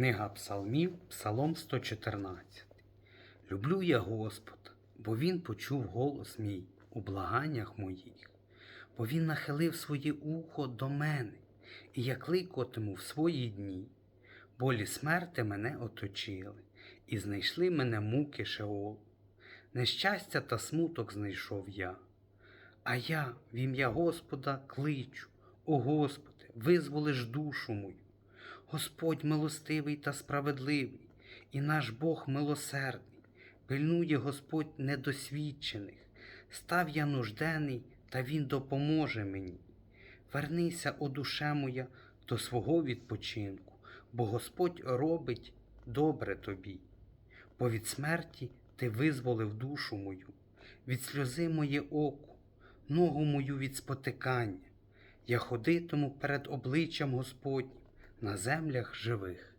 Книга Псалмів, Псалом 114. Люблю я Господа, бо Він почув голос мій у благаннях моїх, бо Він нахилив своє ухо до мене, і я кликотиму в свої дні. Болі смерти мене оточили, і знайшли мене муки Шеолу. Нещастя та смуток знайшов я. А я в ім'я Господа кличу, о Господи, визволиш душу мою. Господь милостивий та справедливий, і наш Бог милосердний, пильнує Господь недосвідчених, став я нуждений, та Він допоможе мені. Вернися, о душе моя, до свого відпочинку, бо Господь робить добре тобі. Бо від смерті ти визволив душу мою, від сльози моє око, ногу мою від спотикання. Я ходитиму перед обличчям Господнім на землях живих.